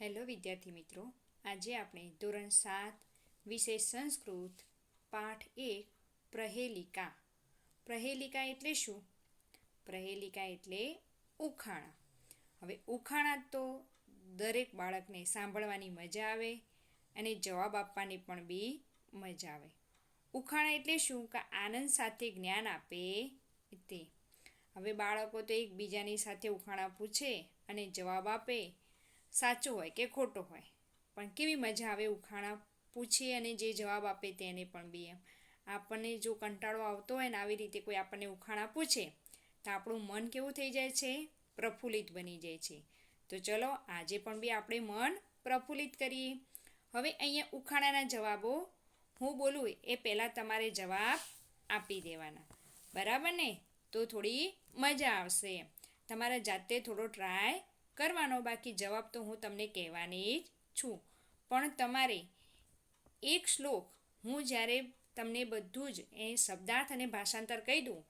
Hello વિદ્યાર્થી મિત્રો, આજે આપણે ધોરણ સાત વિષય સંસ્કૃત પાઠ એક, પ્રહેલિકા. પ્રહેલિકા એટલે શું? પ્રહેલિકા એટલે ઉખાણા. હવે ઉખાણા તો દરેક બાળકને સાંભળવાની મજા આવે અને જવાબ આપવાની પણ બી મજા આવે. ઉખાણા એટલે શું? કે આનંદ સાથે જ્ઞાન આપે તે. હવે બાળકો તો એકબીજાની સાથે ઉખાણા પૂછે અને જવાબ આપે સાચો હોય કે ખોટો હોય. પણ કેવી મજા આવે ઉખાણા પૂછીએ અને જે જવાબ આપે તેને પણ બી એમ. આપણને જો કંટાળો આવતો હોય ને આવી રીતે કોઈ આપણને ઉખાણા પૂછે, તો આપણું મન કેવું થઈ જાય છે? પ્રફુલ્લિત બની જાય છે. તો ચલો, આજે પણ બી આપણે મન પ્રફુલ્લિત કરીએ. હવે અહીંયા ઉખાણાના જવાબો હું બોલું એ પહેલાં તમારે જવાબ આપી દેવાના. બરાબર ને? તો થોડી મજા આવશે. તમારા જાતે થોડો ટ્રાય કરવાનો બાકી જવાબ તો હું તમને કહેવાની જ છું. પણ તમારે એક શ્લોક હું જ્યારે તમને બધું જ એ શબ્દાર્થ અને ભાષાંતર કહી દઉં,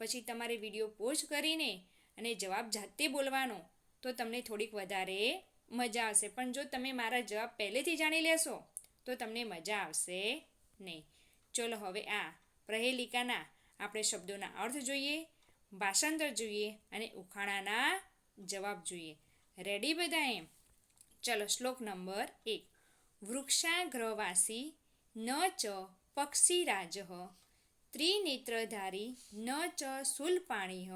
પછી તમારે વીડિયો પોસ્ટ કરીને અને જવાબ જાતે બોલવાનો, તો તમને થોડીક વધારે મજા આવશે. પણ જો તમે મારા જવાબ પહેલેથી જાણી લેશો, તો તમને મજા આવશે નહીં. ચલો હવે આ પ્રહેલિકાના આપણે શબ્દોના અર્થ જોઈએ, ભાષાંતર જોઈએ અને ઉખાણાના જવાબ જોઈએ. રેડી બધા એમ ચલો, શ્લોક નંબર એક. વૃક્ષાગ્રવાસી ન ચ પક્ષીરાજ, ત્રિનેત્રધારી ન ચ શૂલપાણી,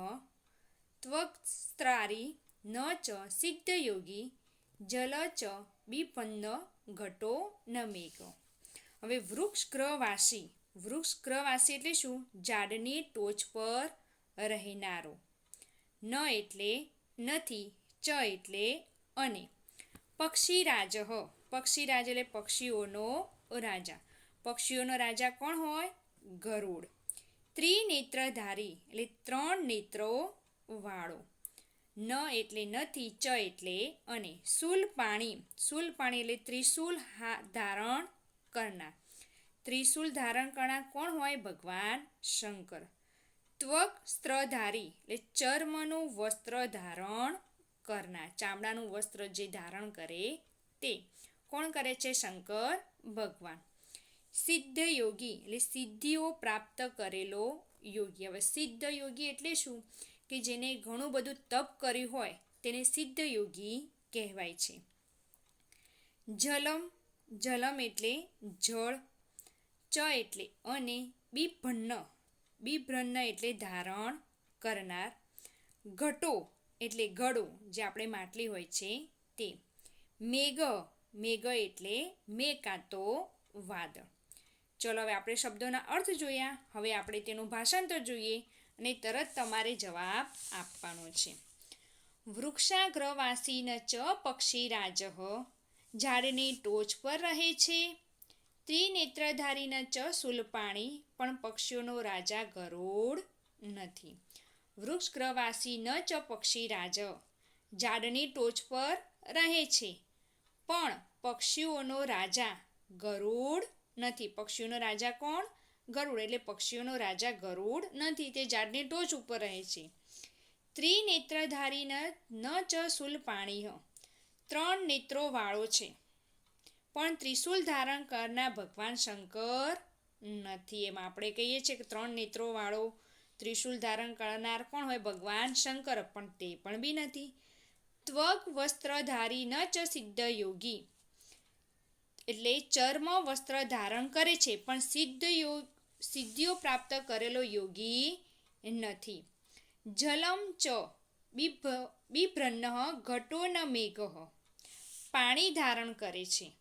ત્વક્સ્ત્રારી ન ચ સિદ્ધયોગી, જલ ચ બિપન્ન ઘટો ન મેઘ. હવે વૃક્ષગ્રવાસી વૃક્ષગ્રવાસી એટલે શું? ઝાડની ટોચ પર રહેનારો. ન એટલે નથી ચ એટલે અને. પક્ષીરાજ. પક્ષીરાજ એટલે પક્ષીઓનો રાજા. પક્ષીઓનો રાજા કોણ હોય? ગરુડ. ત્રિનેત્રધારી એટલે ત્રણ નેત્રો વાળો. ન એટલે નથી, ચ એટલે અને. સુલ પાણી. સુલ પાણી એટલે ત્રિશુલ ધારણ કરનાર. ત્રિશુલ ધારણ કરનાર કોણ હોય? ભગવાન શંકર. ત્વક સ્ત્રધારી એટલે ચર્મનું વસ્ત્ર ધારણ કરનાર ચામડાનું વસ્ત્ર જે ધારણ કરે તે. કોણ કરે છે? શંકર ભગવાન. સિદ્ધ યોગી. એટલે સિદ્ધિઓ પ્રાપ્ત કરેલો યોગી. હવે સિદ્ધ યોગી એટલે શું? કે જેને ઘણું બધું તપ કર્યું હોય તેને સિદ્ધ યોગી કહેવાય છે. જલમ. જલમ એટલે જળ. ચ એટલે અને બિભન્ન બિભ્રન્ન એટલે ધારણ કરનાર. ઘટો. એટલે ઘડો જે આપણે માટલી હોય છે તે. મેઘ મેઘ એટલે મે કાં તો વાદળ ચલો હવે આપણે શબ્દોના અર્થ જોયા. હવે આપણે તેનું ભાષાંતર જોઈએ અને તરત તમારે જવાબ આપવાનો છે. વૃક્ષાગ્રવાસીન ચ પક્ષી રાજહ ઝાડની ટોચ પર રહે છે. ત્રિનેત્રધારીના ચ સુલપાણી પણ પક્ષીઓનો રાજા ગરોડ નથી. વૃક્ષગ્રવાસી ન ચ પક્ષી રાજ. ઝાડની ટોચ પર રહે છે. પણ પક્ષીઓનો રાજા ગરુડ નથી. પક્ષીઓનો રાજા કોણ? ગરુડ. એટલે પક્ષીઓનો રાજા ગરુડ નથી. તે ઝાડની ટોચ ઉપર રહે છે. ત્રિનેત્રધારી ન ચ સુલ પાણી ત્રણ નેત્રો વાળો છે. પણ ત્રિશુલ ધારણ કરનાર ભગવાન શંકર નથી. એમ આપણે કહીએ છીએ કે ત્રણ નેત્રો વાળો ત્રિશુલ ધારણ કરનાર કોણ હોય? ભગવાન શંકર. પણ તે પણ બી નથી. ત્વગ વસ્ત્રધારી ન ચ સિદ્ધ યોગી. એટલે ચર્મ વસ્ત્ર ધારણ કરે છે, પણ સિદ્ધ યોગ સિદ્ધિઓ પ્રાપ્ત કરેલો યોગી નથી. જલમ ચ. બિભ બિભ્રન્ન ઘટો ન મેઘ. પાણી ધારણ કરે છે.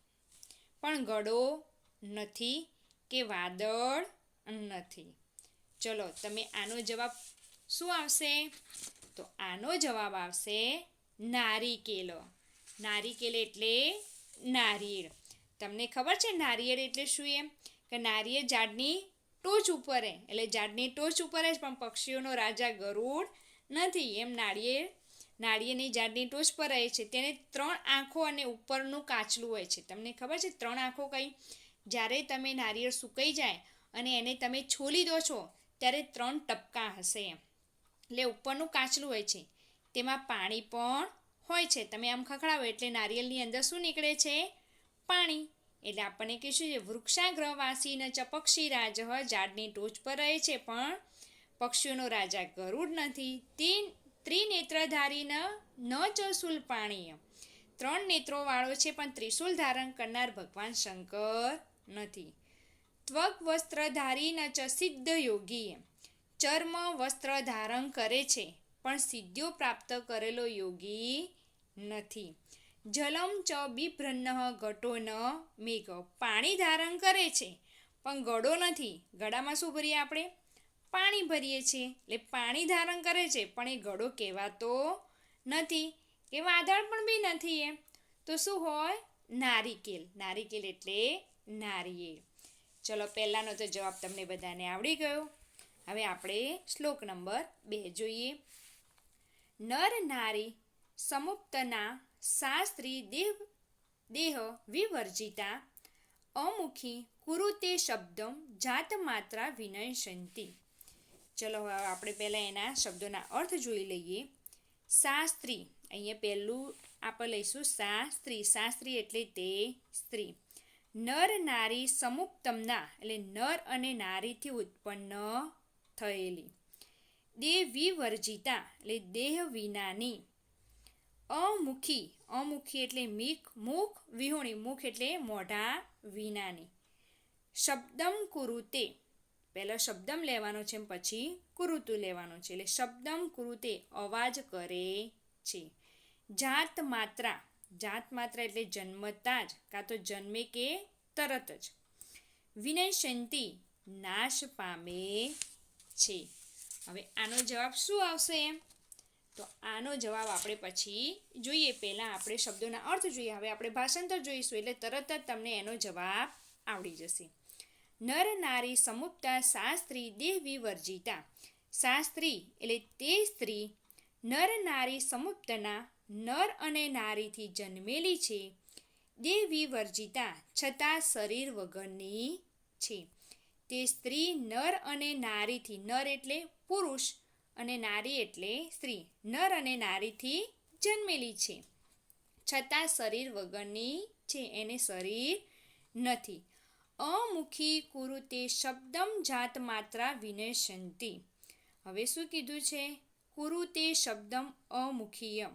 પણ ગળો નથી કે વાદળ નથી. ચલો, તમે આનો જવાબ શું આવશે? તો આનો જવાબ આવશે નારિકેલ. નારિકેલ એટલે નારિયેળ. તમને ખબર છે નારિયેળ એટલે શું એમ? કે નારિયેળ ઝાડની ટોચ ઉપર હે. એટલે ઝાડની ટોચ ઉપર જ પણ પક્ષીઓનો રાજા ગરુડ નથી. એમ નાળિયેર નાળિયેરની ઝાડની ટોચ પર રહે છે. તેને ત્રણ આંખો અને ઉપરનું કાચલું હોય છે. તમને ખબર છે ત્રણ આંખો કઈ? જ્યારે તમે નારિયેળ સુકાઈ જાય અને એને તમે છોલી દો છો ત્યારે ત્રણ ટપકા હશે એમ. એટલે ઉપરનું કાચલું હોય છે, તેમાં પાણી પણ હોય છે. તમે આમ ખખડાવો એટલે નારિયેળની અંદર શું નીકળે છે? પાણી. એટલે આપણને કહીશું છે વૃક્ષાગ્રહવાસી ને ચપક્ષી રાજ ઝાડની ટોચ પર રહે છે. પણ પક્ષીઓનો રાજા ગરુડ નથી. તે ત્રિનેત્રધારી ન જસુલ પાણી એમ. ત્રણ નેત્રો વાળો છે, પણ ત્રિશુલ ધારણ કરનાર ભગવાન શંકર નથી. ત્વક વસ્ત્રધારી ન ચ સિદ્ધ યોગી ચર્મ વસ્ત્ર ધારણ કરે છે, પણ સિદ્ધિઓ પ્રાપ્ત કરેલો યોગી નથી. જલમ ચ બિભ્રન્ન ઘટો ન મેઘ પાણી ધારણ કરે છે, પણ ગળો નથી. ગળામાં શું ભરીએ આપણે? પાણી ભરીએ છીએ. એટલે પાણી ધારણ કરે છે, પણ એ ગળો કહેવાતો નથી. કે વાદળ પણ બી નથી એમ તો શું હોય? નારિકેલ. નારિકેલ એટલે નારિયેળ. ચલો, પહેલાંનો તો જવાબ તમને બધાને આવડી ગયો. હવે આપણે શ્લોક નંબર બે જોઈએ. નર નારી સમુક્તના શાસ્ત્રી દેહ દેહ વિવર્જિતા, અમુખી કુરુતે માત્રા વિનયશંતિ. ચલો, હવે આપણે પહેલાં એના શબ્દોના અર્થ જોઈ લઈએ. શાસ્ત્રી, અહીંયા પહેલું આપણે લઈશું શાસ્ત્રી. શાસ્ત્રી એટલે તે સ્ત્રી. નર નારી સમુક્તમના, એટલે નર અને નારીથી ઉત્પન્ન થયેલી. દેહ વિવર્જિતા એટલે દેહ વિનાની. અમુખી અમુખી એટલે મીખ મુખ વિહોણી મુખ એટલે મોઢા વિનાની. શબ્દમ કુરુતે, પહેલાં શબ્દમ લેવાનો છે પછી કુરુતુ લેવાનો છે. એટલે શબ્દમ કુરુતે અવાજ કરે છે. જાત માત્રા જાત માત્ર એટલે જન્મતા જ, કાં તો જન્મે કે તરત જ. વિનય શંતિ, નાશ પામે છે. હવે આનો જવાબ શું આવશે એમ? તો આનો જવાબ આપણે પછી જોઈએ. પહેલાં આપણે શબ્દોના અર્થ જોઈએ. હવે આપણે ભાષાંતર જોઈશું, એટલે તરત જ તમને એનો જવાબ આવડી જશે. નર નારી સમુપતા શાસ્ત્રી દેહ વિવર્જિતા શાસ્ત્રી એટલે તે સ્ત્રી નર નારી સમુક્તના નર અને નારીથી જન્મેલી છે. દેવી વર્જિતા છતાં શરીર વગરની છે. તે સ્ત્રી નર અને નારીથી નર એટલે પુરુષ અને નારી એટલે સ્ત્રી. નર અને નારીથી જન્મેલી છે. છતાં શરીર વગરની છે. એને શરીર નથી. અમુખી કુરુતે શબ્દમ જાત માત્રા વિનયશંતિ હવે શું કીધું છે? કુરુતે શબ્દમ અમુખીય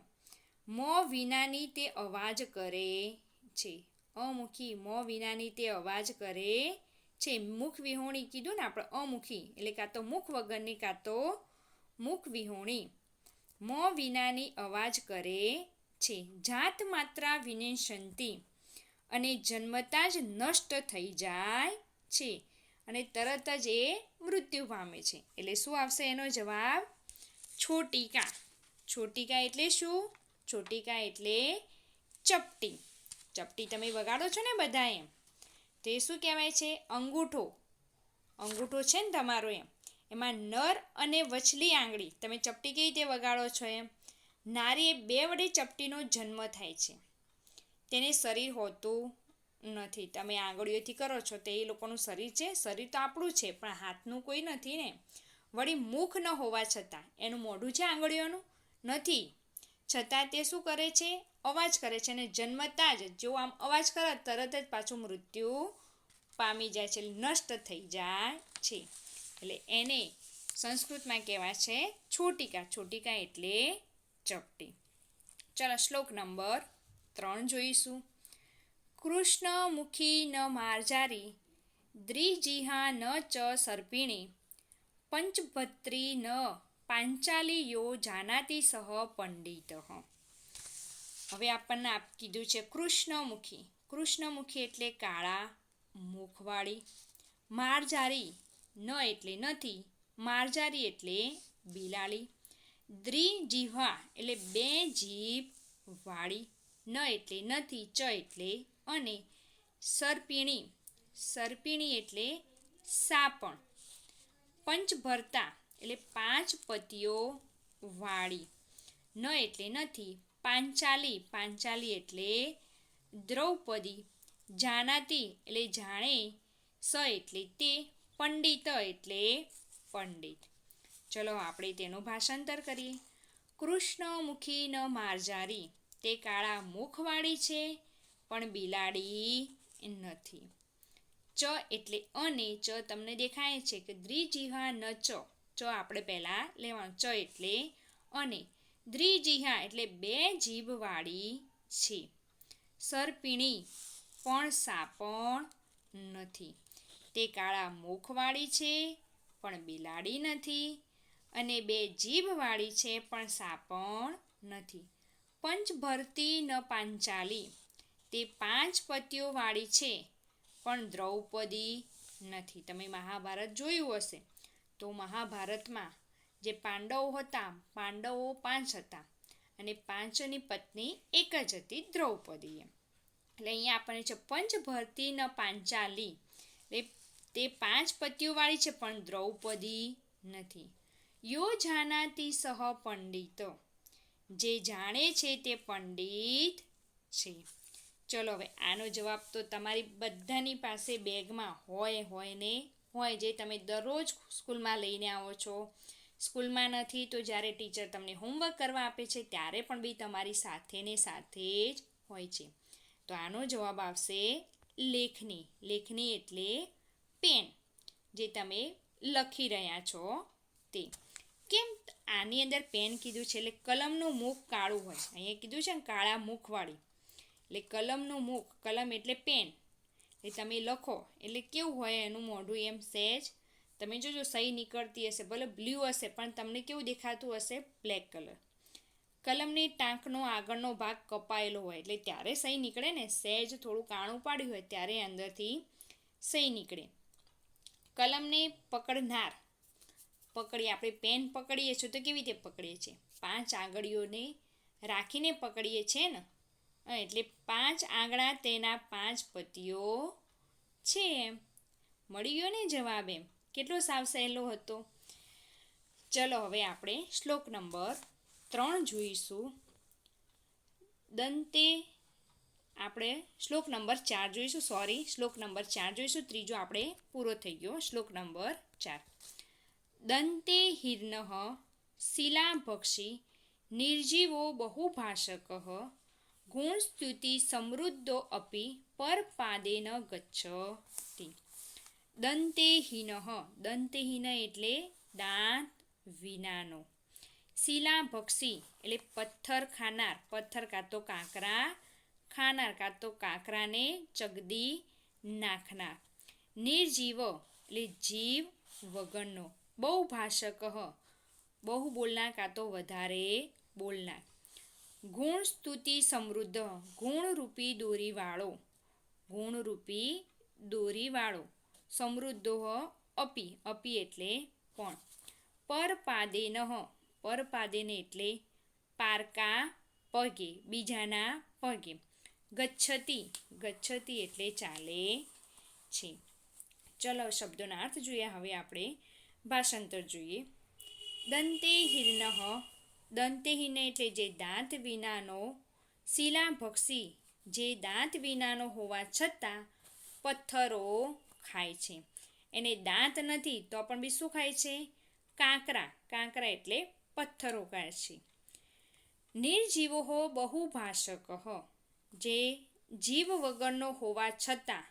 મો વિનાની તે અવાજ કરે છે. અમુખી મો વિનાની તે અવાજ કરે છે. મુખ વિહોણી કીધું ને આપણે અમુખી, એટલે કાં તો મુખ વગરની કાં તો મુખ વિહોણી. મો વિનાની અવાજ કરે છે. જાત માત્રા વિનેશંતિ અને જન્મતા જ નષ્ટ થઈ જાય છે અને તરત જ એ મૃત્યુ પામે છે. એટલે શું આવશે એનો જવાબ? છોટિકા. છોટિકા એટલે શું? છોટિકા એટલે ચપટી. ચપટી તમે વગાડો છો ને બધા એમ. તે શું કહેવાય છે? અંગૂઠો. અંગૂઠો છે ને તમારો એમ. એમાં નર અને વચલી આંગળી. તમે ચપટી કેવી રીતે વગાડો છો એમ? નારી બે વડે ચપટીનો જન્મ થાય છે. તેને શરીર હોતું નથી. તમે આંગળીઓથી કરો છો તે એ લોકોનું શરીર છે. શરીર તો આપણું છે, પણ હાથનું કોઈ નથી ને. વળી મુખ ન હોવા છતાં એનું મોઢું છે આંગળીઓનું? નથી. છતાં તે શું કરે છે? અવાજ કરે છે અને જન્મતા જ જો આમ અવાજ કરે તરત જ પાછું મૃત્યુ પામી જાય છે, નષ્ટ થઈ જાય છે. એટલે એને સંસ્કૃતમાં કહેવાય છે છોટિકા. છોટિકા એટલે ચપટી. ચાલો શ્લોક નંબર ત્રણ જોઈશું. કૃષ્ણમુખી ન માર્જારી, દ્રિજિહા ન ચ સર્પિણી પંચભત્રી ન પાંચાલી યો જાનાતી સહ પંડિત હવે આપણને આપ કીધું છે કૃષ્ણમુખી. કૃષ્ણમુખી એટલે કાળા, મુખવાળી. મારજારી ન એટલે નથી મારજારી એટલે બિલાડી. દ્રિજીહા એટલે બે જીભ વાળી. ન એટલે નથી, ચ એટલે અને. સરપીણી. સરપીણી એટલે સાપણ. પંચભરતા એટલે પાંચ પતિઓ વાળી. ન એટલે નથી, પાંચાલી. પાંચાલી એટલે દ્રૌપદી, જાનાતી એટલે જાણે, સ એટલે તે, પંડિત એટલે પંડિત. ચલો આપણે તેનું ભાષાંતર કરીએ. કૃષ્ણમુખી ન માર્જારી, તે કાળા મુખવાળી છે, પણ બિલાડી નથી. ચ એટલે અને, ચ તમને દેખાય છે કે દ્વિજીહા ન ચ. ચ આપણે પહેલાં લેવાનું ચ એટલે અને દ્વિજીહા એટલે બે જીભવાળી છે. સરપીણી પણ સાપણ નથી. તે કાળા મુખવાળી છે પણ બિલાડી નથી અને બે જીભવાળી છે પણ સાપણ નથી. પંચભરતી ન પાંચાલી. તે પાંચ પતિઓવાળી છે પણ દ્રૌપદી નથી. તમે મહાભારત જોયું હશે. તો મહાભારતમાં જે પાંડવો હતા, પાંડવો પાંચ હતા અને પાંચની પત્ની એક જ હતી દ્રૌપદી એમ. એટલે અહીંયા આપણને છે પંચભરતી ન પાંચાલી, એટલે તે પાંચ પતિઓવાળી છે, પણ દ્રૌપદી નથી. યો જાનાતી સહ પંડિત, જે જાણે છે તે પંડિત છે. ચલો હવે આનો જવાબ તો તમારી બધાની પાસે બેગમાં હોય હોય ને? હોય જે તમે દરરોજ સ્કૂલમાં લઈને આવો છો. સ્કૂલમાં નથી તો જ્યારે ટીચર તમને હોમવર્ક કરવા આપે છે ત્યારે પણ બી તમારી સાથે ને સાથે જ હોય છે. તો આનો જવાબ આવશે લેખની. લેખની એટલે પેન, જે તમે લખી રહ્યા છો તે. કેમ આની અંદર પેન કીધું છે? એટલે કલમનું મુખ કાળું હોય. અહીંયા કીધું છે ને કાળા મુખવાળી. એટલે કલમનું મુખ, કલમ એટલે પેન. એ તમે લખો. એટલે કેવું હોય એનું મોઢું એમ સહેજ તમે જોજો સહી નીકળતી હશે, ભલે બ્લુ હશે, પણ તમને કેવું દેખાતું હશે? બ્લેક કલર કલમની ટાંકનો આગળનો ભાગ કપાયેલો હોય, એટલે ત્યારે સહી નીકળે ને? સહેજ થોડું કાણું પાડ્યું હોય, ત્યારે અંદરથી સહી નીકળે. કલમને પકડનાર. પકડી આપણે પેન પકડીએ છીએ તો કેવી રીતે પકડીએ છીએ? પાંચ આંગળીઓને રાખીને પકડીએ છીએ ને? એટલે પાંચ આંગળા તેના પાંચ પતિઓ છે. એમ મળી ગયો ને જવાબ એમ? કેટલો સાવ સહેલો હતો. ચલો હવે આપણે શ્લોક નંબર ત્રણ જોઈશું. દંતે આપણે શ્લોક નંબર ચાર જોઈશું. સોરી શ્લોક નંબર ચાર જોઈશું. ત્રીજો આપણે પૂરો થઈ ગયો. શ્લોક નંબર ચાર. દંતે હિર્ન શિલાભક્ષી નિર્જીવો બહુભાષક ગુણસ્તુતિ સમૃદ્ધો અપી પરપાદેન ગચ્છતિ. દંતેહીન દંતહીન એટલે દાંત વિનાનો. શિલાભક્ષી એટલે પથ્થર ખાનાર, પથ્થર કાં તો કાંકરા, ખાનાર કાં તો કાંકરાને ચગદી નાખનાર. નિર્જીવ એટલે જીવ વગરનો. બહુ ભાષક બહુ બોલનાર કાં તો વધારે બોલનાર. ગુણ સ્તુતિ સમૃદ્ધ ગુણરૂપી દોરીવાળો. ગુણરૂપી દોરીવાળો. સમૃદ્ધો અપી અપી એટલે પણ પરપાદેન. પરપાદેન એટલે પારકા પગે, બીજાના પગે. ગચ્છતી ગચ્છતી એટલે ચાલે છે. ચલો શબ્દોના અર્થ જોઈએ, હવે આપણે ભાષાંતર જોઈએ. દંતે હિર્ન દંતહીન એટલે જે દાંત વિનાનો શિલાભક્ષી જે દાંત વિનાનો હોવા છતાં પથ્થરો ખાય છે. એને દાંત નથી તો પણ બી શું ખાય છે? કાંકરા. કાંકરા એટલે પથ્થરો ખાય છે. નિર્જીવો હો બહુભાષક, જે જીવ વગરનો હોવા છતાં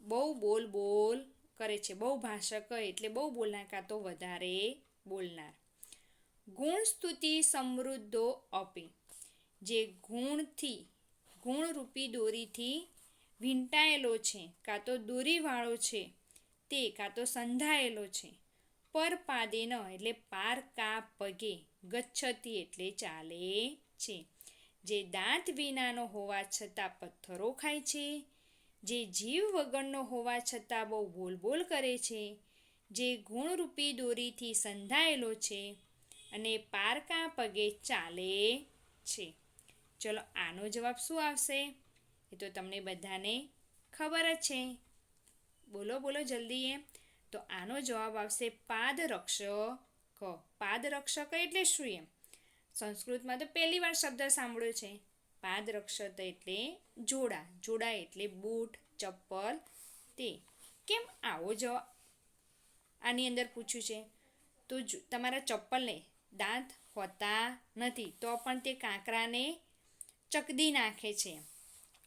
બહુ બોલ બોલ કરે છે. બહુ ભાષક એટલે બહુ બોલનાર કાં તો વધારે બોલનાર. ગુણ સ્તુતિ સમૃદ્ધો અપી જે ગુણથી, ગુણરૂપી દોરીથી વીંટાયેલો છે, કાં તો દોરીવાળો છે, તે કાં તો સંધાયેલો છે. પર પાદે ન, એટલે પાર કા પગે, ગચ્છતી એટલે ચાલે છે. જે દાંત વિનાનો હોવા છતાં પથ્થરો ખાય છે, જે જીવ વગરનો હોવા છતાં બહુ બોલ બોલ કરે છે, જે ગુણરૂપી દોરીથી સંધાયેલો છે અને પારકા પગે ચાલે છે. ચલો આનો જવાબ શું આવશે? એ તો તમને બધાને ખબર જ છે. બોલો બોલો જલ્દી એમ. તો આનો જવાબ આવશે પાદરક્ષક. પાદરક્ષક એટલે શું એમ? સંસ્કૃતમાં તો પહેલી વાર શબ્દ સાંભળ્યો છે. પાદરક્ષક એટલે જોડા. જોડા એટલે બૂટ, ચપ્પલ, તે. કેમ આવો જવાબ? આની અંદર પૂછ્યું છે. તો તમારા ચપ્પલને દાંત હોતા નથી, તો પણ તે કાંકરાને ચકદી નાખે છે.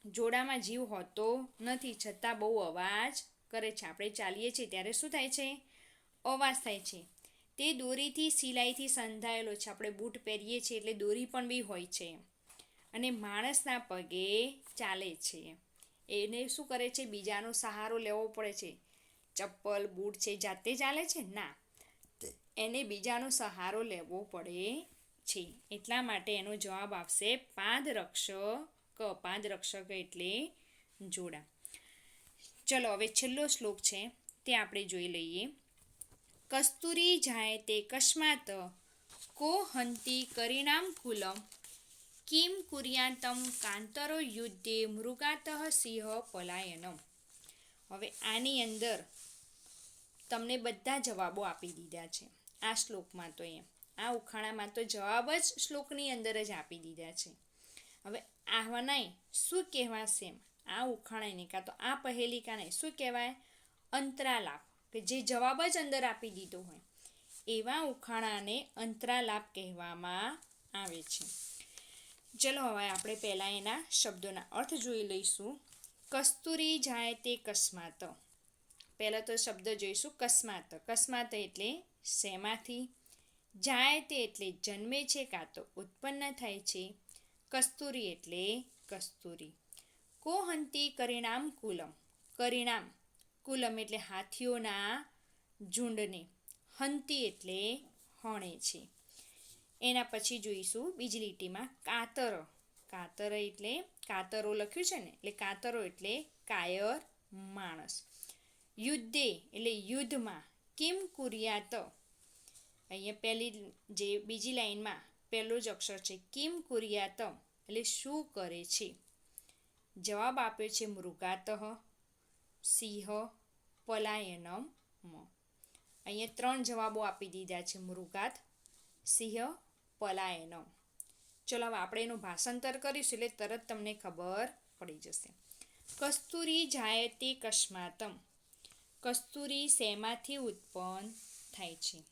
જોડામાં જીવ હોતો નથી, છતાં બહુ અવાજ કરે છે. આપણે ચાલીએ છીએ ત્યારે શું થાય છે? અવાજ થાય છે. તે દોરીથી સિલાઈથી સંધાયેલો છે. આપણે બૂટ પહેરીએ છીએ એટલે દોરી પણ બી હોય છે. અને માણસના પગે ચાલે છે. એને શું કરે છે? બીજાનો સહારો લેવો પડે છે. ચપ્પલ, બૂટ છે, જાતે ચાલે છે? ના. એને બીજાનો સહારો લેવો પડે છે. એટલા માટે એનો જવાબ આવશે પાંચ રક્ષક એટલે જોડા. ચલો, હવે છેલ્લો શ્લોક છે, તે આપણે જોઈ લઈએ. કસ્તુરી જાય તે કસ્માત, કો હંતી પરિણામ કુલમ કિમ કુર્યાંતમ કાંતરો યુદ્ધે મૃગાતઃ સિંહ પલાયનમ. હવે આની અંદર તમને બધા જવાબો આપી દીધા છે. આ શ્લોકમાં તો એમ. આ ઉખાણામાં તો જવાબ જ શ્લોકની અંદર જ આપી દીધા છે. હવે આહવાનાય શું કહેવાશે એમ આ ઉખાણાને કાં તો આ પહેલિકાને શું કહેવાય? અંતરાલાપ, કે જે જવાબ જ અંદર આપી દીધો હોય. એવા ઉખાણાને અંતરાલાપ કહેવામાં આવે છે. ચલો હવે આપણે પહેલાં એના શબ્દોના અર્થ જોઈ લઈશું. કસ્તુરી જાય તે કસ્માત. પહેલાં તો શબ્દ જોઈશું કસ્માત. કસ્માત એટલે શેમાંથી? જાય તે એટલે જન્મે છે કાં તો ઉત્પન્ન થાય છે? કસ્તુરી એટલે કસ્તુરી. કોહંતી કરિણામ કુલમ. કરિણામ. કુલમ એટલે હાથીઓના ઝુંડને. હંતી એટલે હણે છે. એના પછી જોઈશું બીજી લીટીમાં કાતર. કાતર એટલે કાતરો લખ્યું છે ને? એટલે કાતરો એટલે કાયર માણસ. યુદ્ધે એટલે યુદ્ધમાં કિમ કુર્યાત અહીંયા પહેલી જે બીજી લાઈનમાં પહેલો જ અક્ષર છે, કિમ કુર્યાત એટલે શું કરે છે? જવાબ આપ્યો છે મૃગાતઃ, સિંહ, પલાયનમ અહીંયા ત્રણ જવાબો આપી દીધા છે મૃગાત, સિંહ, પલાયનમ. ચલો હવે આપણે એનું ભાષાંતર કરીશું એટલે તરત તમને ખબર પડી જશે. કસ્તુરી જાય તે કસ્માતમ. કસ્તુરી શેમાંથી ઉત્પન્ન થાય છે?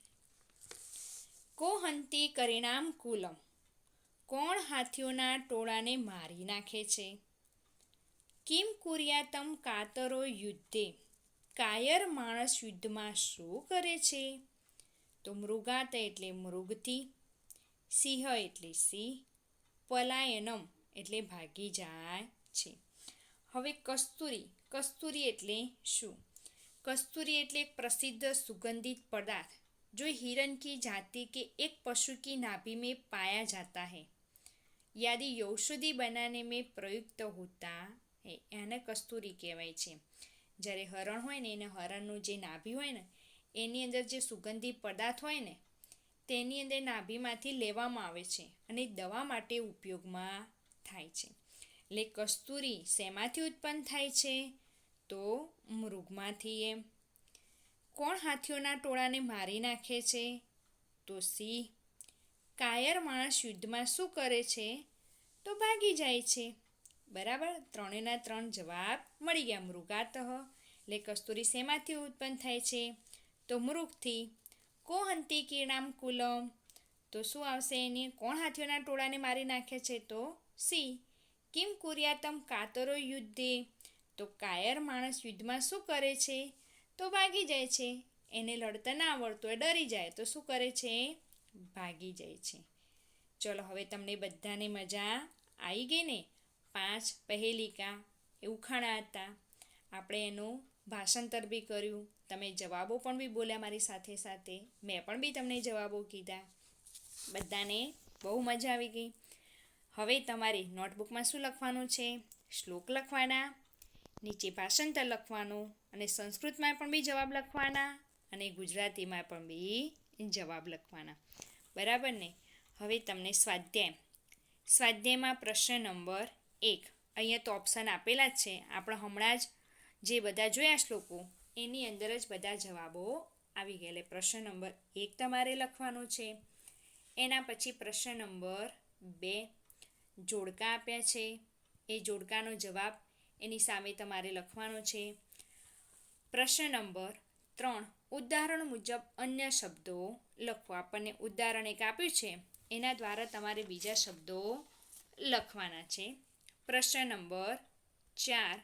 કોહંતી કરિણામ કુલમ. કોણ હાથીઓના ટોળાને મારી નાખે છે? કિમ કુર્યાતમ કાતરો યુદ્ધે. કાયર માણસ યુદ્ધમાં શું કરે છે? તો મૃગાત એટલે મૃગથી, સિંહ એટલે સિંહ, પલાયનમ એટલે ભાગી જાય છે. હવે કસ્તુરી. કસ્તુરી એટલે શું? કસ્તુરી એટલે એક પ્રસિદ્ધ સુગંધિત પદાર્થ जो हिरन की जाति के एक पशु की नाभि में पाया जाता है यदि औषधि बनाने में प्रयुक्त होता है એને કસ્તુરી કહેવાય છે જ્યારે હરણ હોય ને એને હરણનું જે નાભી હોય ને એની અંદર જે સુગંધી પદાર્થ હોય ને તેની અંદર નાભીમાંથી લેવામાં આવે છે અને દવા માટે ઉપયોગમાં થાય છે એટલે કસ્તુરી શેમાંથી ઉત્પન્ન થાય છે તો મૃગમાંથી એમ કોણ હાથીઓના ટોળાને મારી નાખે છે? તો સિંહ કાયર માણસ યુદ્ધમાં શું કરે છે? તો ભાગી જાય છે. બરાબર? ત્રણેના ત્રણ જવાબ મળી ગયા. મૃગાતઃ એટલે કસ્તુરી શેમાંથી ઉત્પન્ન થાય છે? તો મૃગથી કોહંતી કિરણામ કુલમ. તો શું આવશે એની? કોણ હાથીઓના ટોળાને મારી નાખે છે? તો સિંહ કિમ કુર્યાતમ કાતરો યુદ્ધે. તો કાયર માણસ યુદ્ધમાં શું કરે છે? તો ભાગી જાય છે. એને લડતા ના આવડતું હોય ડરી જાય. તો શું કરે છે? ભાગી જાય છે. ચલો, હવે તમને બધાને મજા આવી ગઈ ને? પાંચ પહેલિકા, એ ઉખાણા હતા. આપણે એનું ભાષાંતર બી કર્યું. તમે જવાબો પણ બી બોલ્યા મારી સાથે સાથે. મેં પણ બી તમને જવાબો કીધા. બધાને બહુ મજા આવી ગઈ. હવે તમારે નોટબુકમાં શું લખવાનું છે? શ્લોક લખવાના. નીચે ભાષાંતર લખવાનું અને સંસ્કૃતમાં પણ બી જવાબ લખવાના અને ગુજરાતીમાં પણ બી જવાબ લખવાના. બરાબર ને? હવે તમને સ્વાધ્યાય. સ્વાધ્યાયમાં પ્રશ્ન નંબર એક. અહીંયા તો ઓપ્શન આપેલા જ છે. આપણે હમણાં જ જે બધા જોયા શ્લોકો, એની અંદર જ બધા જવાબો આવી ગયા. એટલે પ્રશ્ન નંબર એક તમારે લખવાનો છે. એના પછી પ્રશ્ન નંબર બે. જોડકા આપ્યા છે. એ જોડકાનો જવાબ એની સામે તમારે લખવાનો છે. પ્રશ્ન નંબર ત્રણ. ઉદાહરણ મુજબ અન્ય શબ્દો લખો. આપણને ઉદાહરણ એક આપ્યું છે. એના દ્વારા તમારે બીજા શબ્દો લખવાના છે. પ્રશ્ન નંબર ચાર.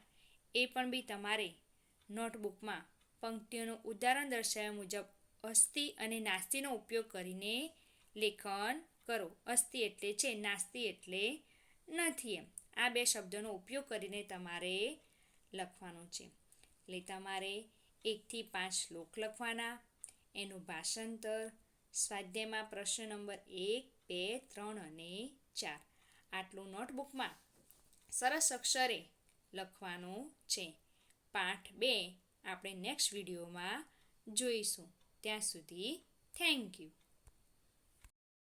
એ પણ બી તમારે નોટબુકમાં પંક્તિઓનું ઉદાહરણ દર્શાવ્યા મુજબ અસ્થિ અને નાસ્તિનો ઉપયોગ કરીને લેખન કરો. અસ્થિ એટલે છે નાસ્તિ એટલે નથી એમ. આ બે શબ્દોનો ઉપયોગ કરીને તમારે લખવાનું છે. એટલે તમારે એકથી પાંચ શ્લોક લખવાના, એનું ભાષાંતર, સ્વાધ્યાયમાં પ્રશ્ન નંબર એક, બે, ત્રણ અને ચાર. આટલું નોટબુકમાં સરસ અક્ષરે લખવાનું છે. પાઠ બે આપણે નેક્સ્ટ વિડીયોમાં જોઈશું. ત્યાં સુધી થેન્ક યુ.